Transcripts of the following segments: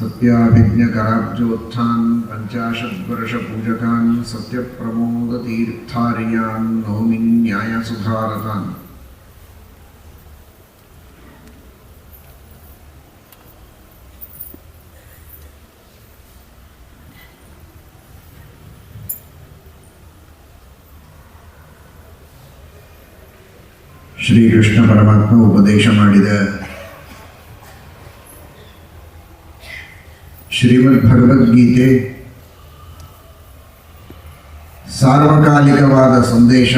सत्याभिज्ञकराब्जोत्थान् पञ्चाशद्वर्षपूजकान् सत्यप्रमोदतीर्थार्यान् नौमि न्यायसुधारतान् ಶ್ರೀಕೃಷ್ಣ ಪರಮಾತ್ಮ ಉಪದೇಶ ಮಾಡಿದ ಶ್ರೀಮದ್ ಭಗವದ್ಗೀತೆ ಸಾರ್ವಕಾಲಿಕವಾದ ಸಂದೇಶ.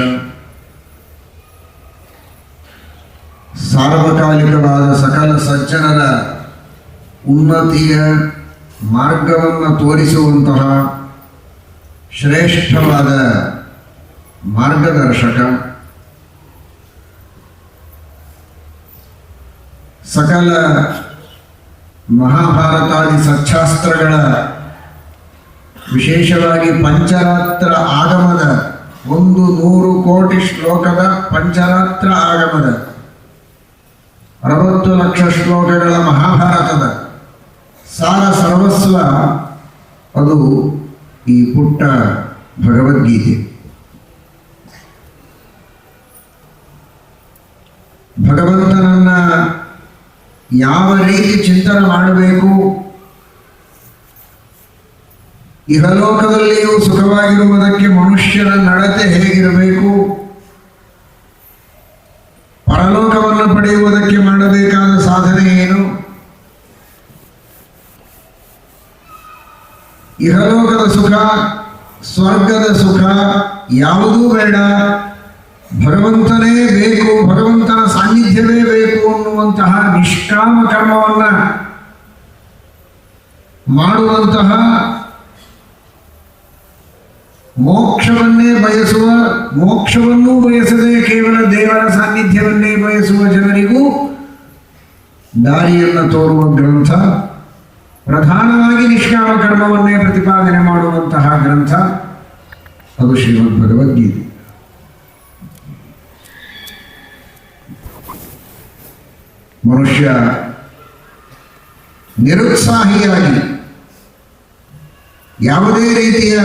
ಸಾರ್ವಕಾಲಿಕವಾದ ಸಕಲ ಸಜ್ಜನರ ಉನ್ನತಿಯ ಮಾರ್ಗವನ್ನು ತೋರಿಸುವಂತಹ ಶ್ರೇಷ್ಠವಾದ ಮಾರ್ಗದರ್ಶಕ. ಸಕಲ ಮಹಾಭಾರತಾದಿ ಸಚ್ಚಾಸ್ತ್ರಗಳ ವಿಶೇಷವಾಗಿ ಪಂಚರಾತ್ರ ಆಗಮದ ಒಂದು ನೂರು ಕೋಟಿ ಶ್ಲೋಕದ ಪಂಚರಾತ್ರ ಆಗಮದ, ಅರವತ್ತು ಲಕ್ಷ ಶ್ಲೋಕಗಳ ಮಹಾಭಾರತದ, ಸಾರ ಸರ್ವಸ್ವ, ಅದು ಈ ಪುಟ್ಟ ಭಗವದ್ಗೀತೆ. ಭಗವಂತನನ್ನ ಯಾವ ರೀತಿ ಚಿಂತನೆ ಮಾಡಬೇಕು? ಇಹಲೋಕದಲ್ಲಿಯೂ ಸುಖವಾಗಿರುವುದಕ್ಕೆ ಮನುಷ್ಯನ ನಡತೆ ಹೇಗಿರಬೇಕು? ಪರಲೋಕವನ್ನು ಪಡೆಯುವುದಕ್ಕೆ ಮಾಡಬೇಕಾದ ಸಾಧನೆ ಏನು? ಇಹಲೋಕದ ಸುಖ, ಸ್ವರ್ಗದ ಸುಖ ಯಾವುದೂ ಬೇಡ. ಭಗವಂತನೇ ಬೇಕು, ಭಗವಂತನ ಸಾನ್ನಿಧ್ಯವೇ ಬೇಕು ಅನ್ನುವಂತಹ ನಿಷ್ಕಾಮ ಕರ್ಮವನ್ನ ಮಾಡುವಂತಹ ಮೋಕ್ಷವನ್ನೇ ಬಯಸುವ, ಮೋಕ್ಷವನ್ನೂ ಬಯಸದೆ ಕೇವಲ ದೇವರ ಸಾನ್ನಿಧ್ಯವನ್ನೇ ಬಯಸುವ ಜನರಿಗೂ ದಾರಿಯನ್ನು ತೋರುವ ಗ್ರಂಥ, ಪ್ರಧಾನವಾಗಿ ನಿಷ್ಕಾಮ ಕರ್ಮವನ್ನೇ ಪ್ರತಿಪಾದನೆ ಮಾಡುವಂತಹ ಗ್ರಂಥ, ಅದು ಶ್ರೀಮದ್ ಭಗವದ್ಗೀತೆ ಮನುಷ್ಯ ನಿರುತ್ಸಾಹಿಯಾಗಿ ಯಾವುದೇ ರೀತಿಯ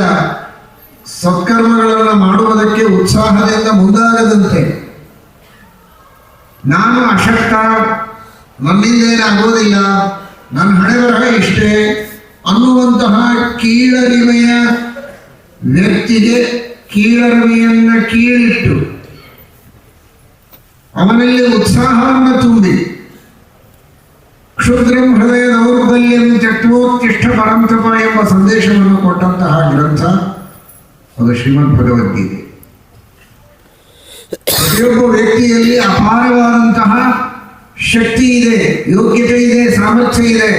ಸತ್ಕರ್ಮಗಳನ್ನು ಮಾಡುವುದಕ್ಕೆ ಉತ್ಸಾಹದಿಂದ ಮುಂದಾಗದಂತೆ ನಾನು ಅಶಕ್ತ ನನ್ನಿಂದೇನಾಗೋದಿಲ್ಲ ನನ್ನ ಹಣೆ ಬರಹ ಇಷ್ಟೇ ಅನ್ನುವಂತಹ ಕೀಳರಿಮೆಯ ವ್ಯಕ್ತಿಗೆ ಕೀಳರಿಮೆಯನ್ನ ಕೀಳಿಟ್ಟು ಅವನಲ್ಲಿ ಉತ್ಸಾಹವನ್ನು ತುಂಬಿ ಕ್ಷುದ್ರಂ ಹೃದಯ ದೌರ್ಬಲ್ಯಂ ತ್ಯಕ್ತೋತ್ತಿಷ್ಠ ಪರಂತಪ ಎಂಬ ಸಂದೇಶವನ್ನು ಕೊಟ್ಟಂತಹ ಗ್ರಂಥ ಅದು ಶ್ರೀಮದ್ ಭಗವದ್ಗೀತೆ ಪ್ರತಿಯೊಬ್ಬ ವ್ಯಕ್ತಿಯಲ್ಲಿ ಅಪಾರವಾದಂತಹ ಶಕ್ತಿ ಇದೆ, ಯೋಗ್ಯತೆ ಇದೆ, ಸಾಮರ್ಥ್ಯ ಇದೆ.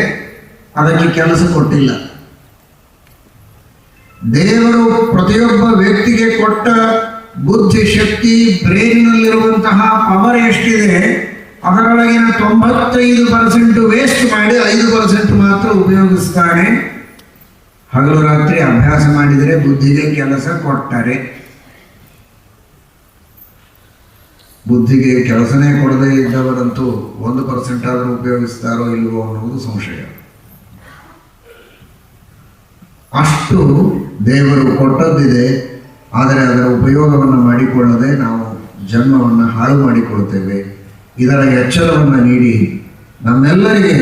ಅದಕ್ಕೆ ಕೆಲಸ ಕೊಟ್ಟಿಲ್ಲ. ದೇವರು ಪ್ರತಿಯೊಬ್ಬ ವ್ಯಕ್ತಿಗೆ ಕೊಟ್ಟ ಬುದ್ಧಿ ಶಕ್ತಿ ಬ್ರೈನ್ನಲ್ಲಿರುವಂತಹ ಪವರ್ ಎಷ್ಟಿದೆ ಅದರೊಳಗಿನ ತೊಂಬತ್ತೈದು ಪರ್ಸೆಂಟ್ ವೇಸ್ಟ್ ಮಾಡಿ ಐದು ಪರ್ಸೆಂಟ್ ಮಾತ್ರ ಉಪಯೋಗಿಸ್ತಾನೆ. ಹಗಲು ರಾತ್ರಿ ಅಭ್ಯಾಸ ಮಾಡಿದರೆ ಬುದ್ಧಿಗೆ ಕೆಲಸ ಕೊಟ್ಟರೆ ಬುದ್ಧಿಗೆ ಕೆಲಸನೇ ಕೊಡದೇ ಇದ್ದವರಂತೂ ಒಂದು ಪರ್ಸೆಂಟ್ ಆದರೂ ಉಪಯೋಗಿಸ್ತಾರೋ ಇಲ್ವೋ ಅನ್ನೋದು ಸಂಶಯ. ಅಷ್ಟು ದೇವರು ಕೊಟ್ಟದ್ದಿದೆ, ಆದರೆ ಅದರ ಉಪಯೋಗವನ್ನು ಮಾಡಿಕೊಳ್ಳದೆ ನಾವು ಜನ್ಮವನ್ನು ಹಾಳು ಮಾಡಿಕೊಳ್ಳುತ್ತೇವೆ ಇದರ ಎಚ್ಚರವನ್ನು ನೀಡಿ ನಮ್ಮೆಲ್ಲರಿಗೆ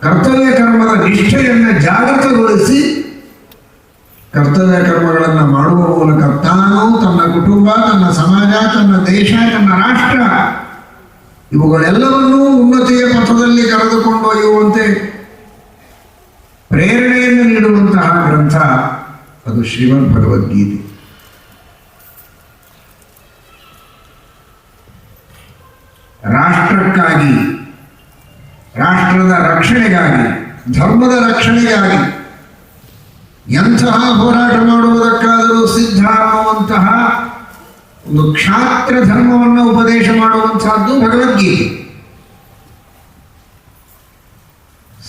ಕರ್ತವ್ಯ ಕರ್ಮದ ನಿಷ್ಠೆಯನ್ನು ಜಾಗೃತಗೊಳಿಸಿ ಕರ್ತವ್ಯ ಕರ್ಮಗಳನ್ನು ಮಾಡುವ ಮೂಲಕ ತಾನು ತನ್ನ ಕುಟುಂಬ, ತನ್ನ ಸಮಾಜ, ತನ್ನ ದೇಶ, ತನ್ನ ರಾಷ್ಟ್ರ ಇವುಗಳೆಲ್ಲವನ್ನೂ ಉನ್ನತಿಯ ಪಥದಲ್ಲಿ ಕರೆದುಕೊಂಡೊಯ್ಯುವಂತೆ ಪ್ರೇರಣೆಯನ್ನು ನೀಡುವಂತಹ ಗ್ರಂಥ ಅದು ಶ್ರೀಮದ್ ಭಗವದ್ಗೀತೆ ರಾಷ್ಟ್ರಕ್ಕಾಗಿ, ರಾಷ್ಟ್ರದ ರಕ್ಷಣೆಗಾಗಿ, ಧರ್ಮದ ರಕ್ಷಣೆಗಾಗಿ ಎಂತಹ ಹೋರಾಟ ಮಾಡುವುದಕ್ಕಾದರೂ ಸಿದ್ಧ ಅನ್ನುವಂತಹ ಒಂದು ಕ್ಷಾತ್ರ ಧರ್ಮವನ್ನು ಉಪದೇಶ ಮಾಡುವಂತಹದ್ದು ಭಗವದ್ಗೀತೆ.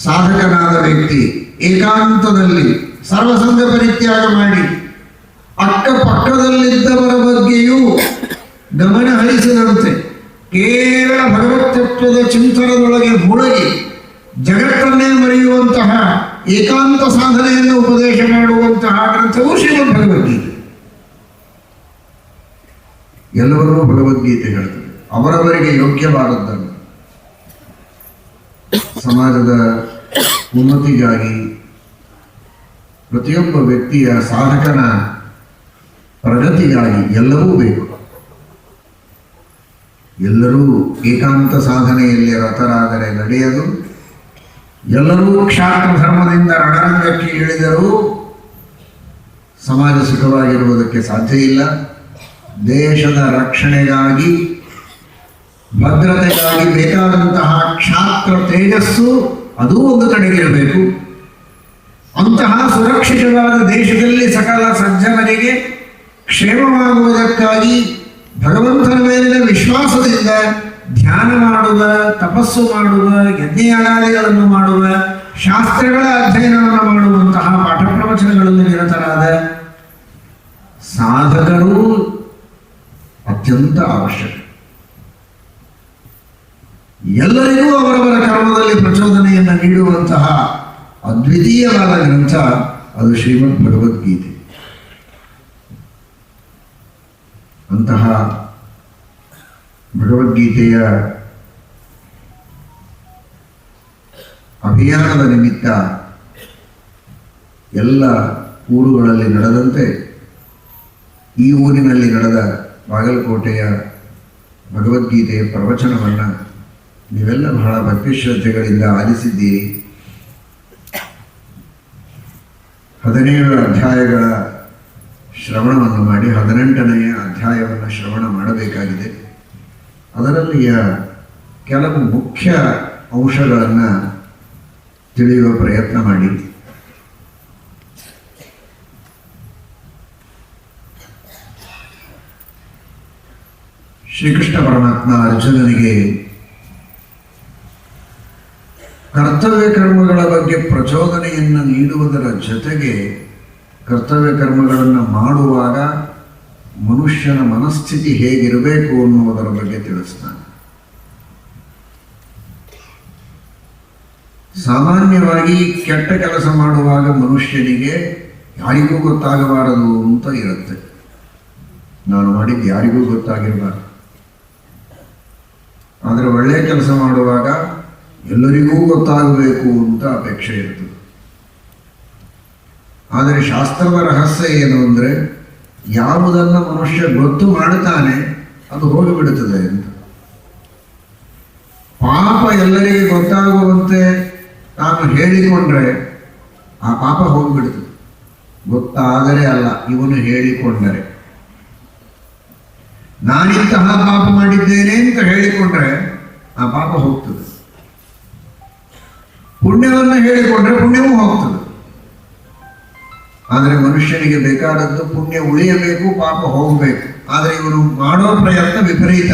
ಸಾಧಕನಾದ ವ್ಯಕ್ತಿ ಏಕಾಂತದಲ್ಲಿ ಸರ್ವಸಂಗ ಪರಿತ್ಯಾಗ ಮಾಡಿ ಅಕ್ಕಪಕ್ಕದಲ್ಲಿದ್ದವರ ಬಗ್ಗೆಯೂ ಗಮನ ಹರಿಸದಂತೆ ಕೇವಲ ಭಗವತ್ ತತ್ವದ ಚಿಂತನದೊಳಗೆ ಮುಳುಗಿ ಜಗತ್ತನ್ನೇ ಮರೆಯುವಂತಹ ಏಕಾಂತ ಸಾಧನೆಯನ್ನು ಉಪದೇಶ ಮಾಡುವಂತಹ ಗ್ರಂಥವು ಶ್ರೀಮದ್ ಭಗವದ್ಗೀತೆ. ಎಲ್ಲವನ್ನೂ ಭಗವದ್ಗೀತೆ ಹೇಳ್ತದೆ. ಅವರವರಿಗೆ ಯೋಗ್ಯವಾದದ್ದನ್ನು ಸಮಾಜದ ಉನ್ನತಿಗಾಗಿ ಪ್ರತಿಯೊಬ್ಬ ವ್ಯಕ್ತಿಯ ಸಾಧಕನ ಪ್ರಗತಿಗಾಗಿ ಎಲ್ಲವೂ ಬೇಕು. ಎಲ್ಲರೂ ಏಕಾಂತ ಸಾಧನೆಯಲ್ಲಿ ರಥರಾದರೆ ನಡೆಯದು. ಎಲ್ಲರೂ ಕ್ಷಾತ್ರ ಧರ್ಮದಿಂದ ರಣರಂಗಕ್ಕೆ ಇಳಿದರೂ ಸಮಾಜ ಸುಖವಾಗಿರುವುದಕ್ಕೆ ಸಾಧ್ಯ ಇಲ್ಲ. ದೇಶದ ರಕ್ಷಣೆಗಾಗಿ, ಭದ್ರತೆಗಾಗಿ ಬೇಕಾದಂತಹ ಕ್ಷಾತ್ರ ತೇಜಸ್ಸು ಅದೂ ಒಂದು ಕಡೆಗಿರಬೇಕು ಅಂತಹ ಸುರಕ್ಷಿತವಾದ ದೇಶದಲ್ಲಿ ಸಕಲ ಸಜ್ಜನರಿಗೆ ಕ್ಷೇಮವಾಗುವುದಕ್ಕಾಗಿ ಭಗವಂತನ ಮೇಲಿನ ವಿಶ್ವಾಸದಿಂದ ಧ್ಯಾನ ಮಾಡುವ, ತಪಸ್ಸು ಮಾಡುವ, ಯಜ್ಞಯಾಗಾದಿಗಳನ್ನು ಮಾಡುವ, ಶಾಸ್ತ್ರಗಳ ಅಧ್ಯಯನವನ್ನು ಮಾಡುವಂತಹ ಪಾಠ ಪ್ರವಚನಗಳಲ್ಲಿ ನಿರತರಾದ ಸಾಧಕರು ಅತ್ಯಂತ ಅವಶ್ಯಕ. ಎಲ್ಲರಿಗೂ ಅವರವರ ಕರ್ಮದಲ್ಲಿ ಪ್ರಚೋದನೆಯನ್ನು ನೀಡುವಂತಹ ಅದ್ವಿತೀಯವಾದ ಗ್ರಂಥ ಅದು ಶ್ರೀಮದ್ ಭಗವದ್ಗೀತೆ ಅಂತಹ ಭಗವದ್ಗೀತೆಯ ಅಭಿಯಾನದ ನಿಮಿತ್ತ ಎಲ್ಲ ಊರುಗಳಲ್ಲಿ ನಡೆದಂತೆ ಈ ಊರಿನಲ್ಲಿ ನಡೆದ ಬಾಗಲಕೋಟೆಯ ಭಗವದ್ಗೀತೆಯ ಪ್ರವಚನವನ್ನು ನೀವೆಲ್ಲ ಬಹಳ ಭಕ್ತಿ ಶ್ರದ್ಧೆಗಳಿಂದ ಆಲಿಸಿದ್ದೀರಿ. ಹದಿನೇಳು ಅಧ್ಯಾಯಗಳ ಶ್ರವಣವನ್ನು ಮಾಡಿ ಹದಿನೆಂಟನೆಯ ಅಧ್ಯಾಯವನ್ನು ಶ್ರವಣ ಮಾಡಬೇಕಾಗಿದೆ. ಅದರಲ್ಲಿಯ ಕೆಲವು ಮುಖ್ಯ ಅಂಶಗಳನ್ನು ತಿಳಿಯುವ ಪ್ರಯತ್ನ ಮಾಡಿ. ಶ್ರೀಕೃಷ್ಣ ಪರಮಾತ್ಮ ಅರ್ಜುನನಿಗೆ ಕರ್ತವ್ಯ ಕರ್ಮಗಳ ಬಗ್ಗೆ ಪ್ರಚೋದನೆಯನ್ನು ನೀಡುವುದರ ಜೊತೆಗೆ ಕರ್ತವ್ಯ ಕರ್ಮಗಳನ್ನು ಮಾಡುವಾಗ ಮನುಷ್ಯನ ಮನಸ್ಥಿತಿ ಹೇಗಿರಬೇಕು ಅನ್ನುವುದರ ಬಗ್ಗೆ ತಿಳಿಸ್ತಾನೆ. ಸಾಮಾನ್ಯವಾಗಿ ಕೆಟ್ಟ ಕೆಲಸ ಮಾಡುವಾಗ ಮನುಷ್ಯನಿಗೆ ಯಾರಿಗೂ ಗೊತ್ತಾಗಬಾರದು ಅಂತ ಇರುತ್ತೆ. ನಾನು ಮಾಡಿದ್ದು ಯಾರಿಗೂ ಗೊತ್ತಾಗಿರಬಾರದು. ಆದರೆ ಒಳ್ಳೆಯ ಕೆಲಸ ಮಾಡುವಾಗ ಎಲ್ಲರಿಗೂ ಗೊತ್ತಾಗಬೇಕು ಅಂತ ಅಪೇಕ್ಷೆ ಇರ್ತದೆ. ಆದರೆ ಶಾಸ್ತ್ರದ ರಹಸ್ಯ ಏನು ಅಂದರೆ ಯಾವುದನ್ನು ಮನುಷ್ಯ ಗೊತ್ತು ಮಾಡುತ್ತಾನೆ, ಅದು ಹೋಗಿಬಿಡುತ್ತದೆ ಅಂತ. ಪಾಪ ಎಲ್ಲರಿಗೆ ಗೊತ್ತಾಗುವಂತೆ ನಾನು ಹೇಳಿಕೊಂಡ್ರೆ ಆ ಪಾಪ ಹೋಗಿಬಿಡುತ್ತದೆ. ಗೊತ್ತಾದರೆ ಅಲ್ಲ, ಇವನು ಹೇಳಿಕೊಂಡರೆ. ನಾನಿಂತಹ ಪಾಪ ಮಾಡಿದ್ದೇನೆ ಅಂತ ಹೇಳಿಕೊಂಡ್ರೆ ಆ ಪಾಪ ಹೋಗ್ತದೆ. ಪುಣ್ಯವನ್ನು ಹೇಳಿಕೊಂಡ್ರೆ ಪುಣ್ಯವೂ ಹೋಗ್ತದೆ. ಆದರೆ ಮನುಷ್ಯನಿಗೆ ಬೇಕಾದದ್ದು ಪುಣ್ಯ ಉಳಿಯಬೇಕು, ಪಾಪ ಹೋಗಬೇಕು. ಆದರೆ ಇವನು ಮಾಡೋ ಪ್ರಯತ್ನ ವಿಪರೀತ.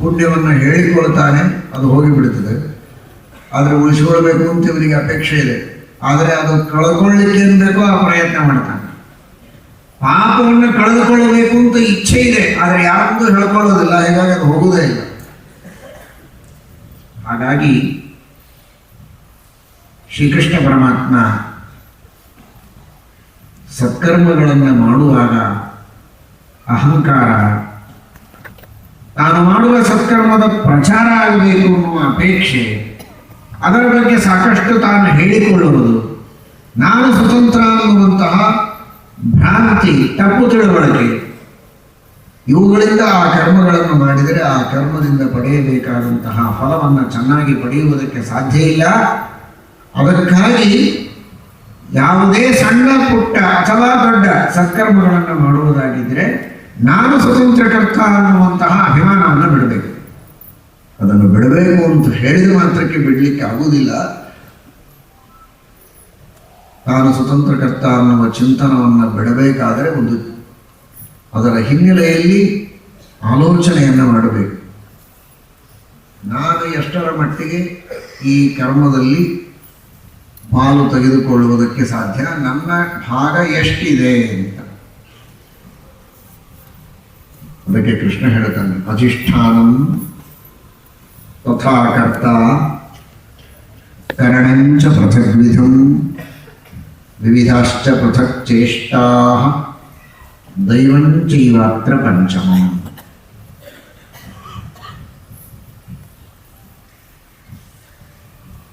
ಪುಣ್ಯವನ್ನು ಹೇಳಿಕೊಳ್ತಾನೆ, ಅದು ಹೋಗಿಬಿಡುತ್ತದೆ. ಆದರೆ ಉಳಿಸಿಕೊಳ್ಬೇಕು ಅಂತ ಇವನಿಗೆ ಅಪೇಕ್ಷೆ ಇದೆ. ಆದರೆ ಅದು ಕಳ್ಕೊಳ್ಳಿಕ್ಕೆ ಬೇಕೋ ಆ ಪ್ರಯತ್ನ ಮಾಡ್ತಾನೆ. ಪಾಪವನ್ನು ಕಳೆದುಕೊಳ್ಳಬೇಕು ಅಂತ ಇಚ್ಛೆ ಇದೆ, ಆದರೆ ಯಾರೊಂದು ಹೇಳ್ಕೊಳ್ಳೋದಿಲ್ಲ, ಹೀಗಾಗಿ ಅದು ಹೋಗುವುದೇ ಇಲ್ಲ. ಹಾಗಾಗಿ ಶ್ರೀಕೃಷ್ಣ ಪರಮಾತ್ಮ ಸತ್ಕರ್ಮಗಳನ್ನು ಮಾಡುವಾಗ ಅಹಂಕಾರ ತಾನು ಮಾಡುವ ಸತ್ಕರ್ಮದ ಪ್ರಚಾರ ಆಗಬೇಕು ಅನ್ನುವ ಅಪೇಕ್ಷೆ, ಅದರ ಬಗ್ಗೆ ಸಾಕಷ್ಟು ತಾನು ಹೇಳಿಕೊಳ್ಳುವುದು. ನಾನು ಸ್ವತಂತ್ರ ಅನ್ನುವಂತಹ ಭ್ರಾಂತಿ, ತಪ್ಪು ತಿಳುವಳಿಕೆ. ಇವುಗಳಿಂದ ಆ ಕರ್ಮಗಳನ್ನು ಮಾಡಿದರೆ ಆ ಕರ್ಮದಿಂದ ಪಡೆಯಬೇಕಾದಂತಹ ಫಲವನ್ನು ಚೆನ್ನಾಗಿ ಪಡೆಯುವುದಕ್ಕೆ ಸಾಧ್ಯ ಇಲ್ಲ. ಅದಕ್ಕಾಗಿ ಯಾವುದೇ ಸಣ್ಣ, ಪುಟ್ಟ ಅಥವಾ ದೊಡ್ಡ ಸತ್ಕರ್ಮಗಳನ್ನು ಮಾಡುವುದಾಗಿದ್ದರೆ ನಾನು ಸ್ವತಂತ್ರಕರ್ತ ಅನ್ನುವಂತಹ ಅಭಿಮಾನವನ್ನು ಬಿಡಬೇಕು. ಅದನ್ನು ಬಿಡಬೇಕು ಅಂತ ಹೇಳಿದ ಮಾತ್ರಕ್ಕೆ ಬಿಡಲಿಕ್ಕೆ ಆಗುವುದಿಲ್ಲ. ತಾನು ಸ್ವತಂತ್ರಕರ್ತ ಅನ್ನುವ ಚಿಂತನವನ್ನು ಬಿಡಬೇಕಾದರೆ ಒಂದು ಅದರ ಹಿನ್ನೆಲೆಯಲ್ಲಿ ಆಲೋಚನೆಯನ್ನು ಮಾಡಬೇಕು. ನಾನು ಎಷ್ಟರ ಮಟ್ಟಿಗೆ ಈ ಕರ್ಮದಲ್ಲಿ ಪಾಲು ತೆಗೆದುಕೊಳ್ಳುವುದಕ್ಕೆ ಸಾಧ್ಯ ನನ್ನ ಭಾಗ ಎಷ್ಟಿದೆ ಅಂತ ಅದಕ್ಕೆ ಕೃಷ್ಣ ಹೇಳ್ತಾನೆ ಅಧಿಷ್ಠಾನಂ ತಥಾ ಕರ್ತ ಕರಣಂಚ ಪೃಥಗ್ವಿಧಂ ವಿವಿಧಾಶ್ಚ ಪೃಥಕ್ ಚೇಷ್ಟಾ ದೈವಂಚೈವಾತ್ರ ಪಂಚಮಂ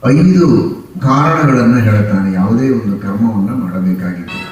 ಐದು ಕಾರಣಗಳನ್ನು ಹೇಳ್ತಾನೆ. ಯಾವುದೇ ಒಂದು ಕರ್ಮವನ್ನು ಮಾಡಬೇಕಾಗಿದೆ